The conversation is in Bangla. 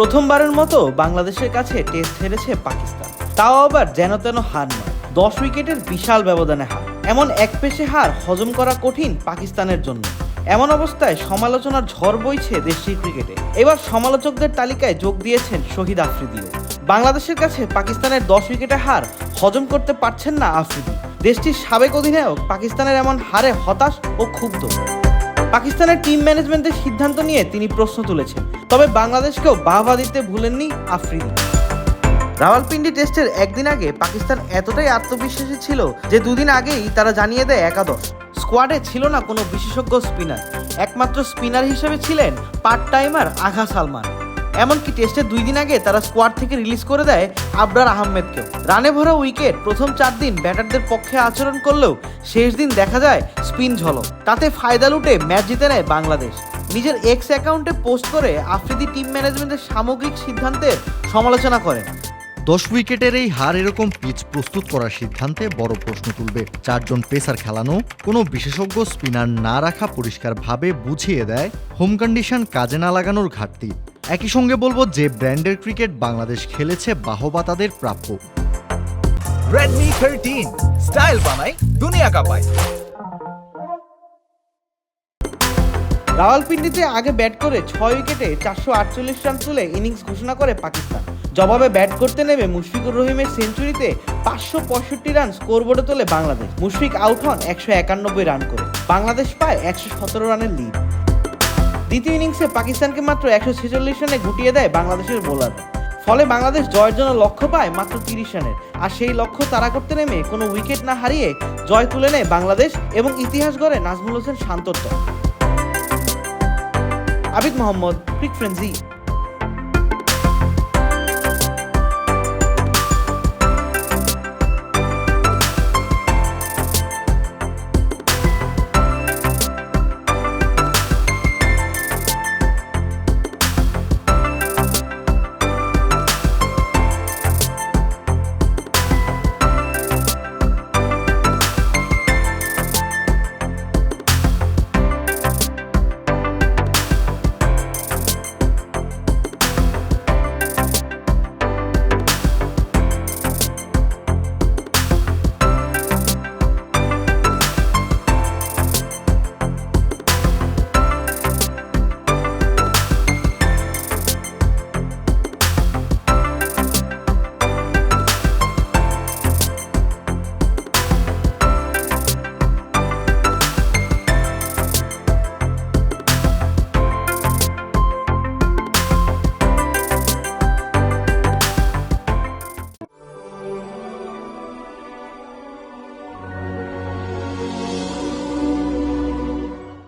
প্রথমবারের মতো বাংলাদেশের কাছে টেস্ট হেরেছে পাকিস্তান। তাও আবার যেন তেন হার নয়। দশ উইকেটের বিশাল ব্যবধানে হার। এমন এক পেশে হার হজম করা কঠিন পাকিস্তানের জন্য। এমন অবস্থায় সমালোচনার ঝড় বইছে দেশটির ক্রিকেটে। এবার সমালোচকদের তালিকায় যোগ দিয়েছেন শহীদ আফ্রিদিও। বাংলাদেশের কাছে পাকিস্তানের দশ উইকেটে হার হজম করতে পারছেন না আফ্রিদি। দেশটির সাবেক অধিনায়ক পাকিস্তানের এমন হারে হতাশ ও ক্ষুব্ধ। পাকিস্তানের টিম ম্যানেজমেন্টের সিদ্ধান্ত নিয়ে তিনি প্রশ্ন তুলেছেন। তবে বাংলাদেশকেও বাহবা দিতে ভুলেননি আফ্রিদি। রাওয়ালপিন্ডি টেস্টের একদিন আগে পাকিস্তান এতটাই আত্মবিশ্বাসী ছিল যে দুদিন আগেই তারা জানিয়ে দেয় একাদশ। স্কোয়াডে ছিল না কোনো বিশেষজ্ঞ স্পিনার একমাত্র স্পিনার হিসেবে ছিলেন পার্ট টাইমার আঘা সালমান। এমনকি টেস্টের দুই দিন আগে তারা স্কোয়াড থেকে রিলিজ করে দেয় আবরার আহমেদকেও। রানে ভরা উইকেট প্রথম চার দিন ব্যাটারদের পক্ষে আচরণ করলেও শেষ দিন দেখা যায় স্পিন ঝলক। তাতে ফায়দা লুটে ম্যাচ জিতে নেয় বাংলাদেশ। নিজের এক্স অ্যাকাউন্টে পোস্ট করে আফ্রিদি টিম ম্যানেজমেন্টের সামগ্রিক সিদ্ধান্তের সমালোচনা করেন। দশ উইকেটের এই হার এরকম পিচ প্রস্তুত করার সিদ্ধান্তে বড় প্রশ্ন তুলবে চারজন পেসার খেলানো। কোনো বিশেষজ্ঞ স্পিনার না রাখা পরিষ্কারভাবে বুঝিয়ে দেয় হোম কন্ডিশন কাজে না লাগানোর ঘাটতি। একই সঙ্গে বলব যে ব্র্যান্ডের ক্রিকেট বাংলাদেশ খেলেছে বাহবা তাদের প্রাপ্য। রেডমি থার্টিন স্টাইল বানাই দুনিয়া কাপায়। রাওয়ালপিন্ডিতে আগে ব্যাট করে ছয় উইকেটে চারশো আটচল্লিশ রান তুলে ইনিংস ঘোষণা করে পাকিস্তান। জবাবে ব্যাট করতে নেমে মুশফিকুর রহিমের সেঞ্চুরিতে পাঁচশো পঁয়ষট্টি রান স্কোরবোর্ডে তোলে বাংলাদেশ। মুশফিক আউট হন একশো একানব্বই রান করে। বাংলাদেশ পায় একশো সতেরো রানের লিড দ্বিতীয় ইনিংসে পাকিস্তানকে মাত্র একশো ছেচল্লিশ রানে গুটিয়ে দেয় বাংলাদেশের বোলার। ফলে বাংলাদেশ জয়ের জন্য লক্ষ্য পায় মাত্র তিরিশ রানের। আর সেই লক্ষ্য তারা করতে নেমে কোনো উইকেট না হারিয়ে জয় তুলে নেয় বাংলাদেশ এবং ইতিহাস গড়ে নাজমুল হোসেন শান্তর দল আবিদ মোহাম্মদ ফ্রেন্সি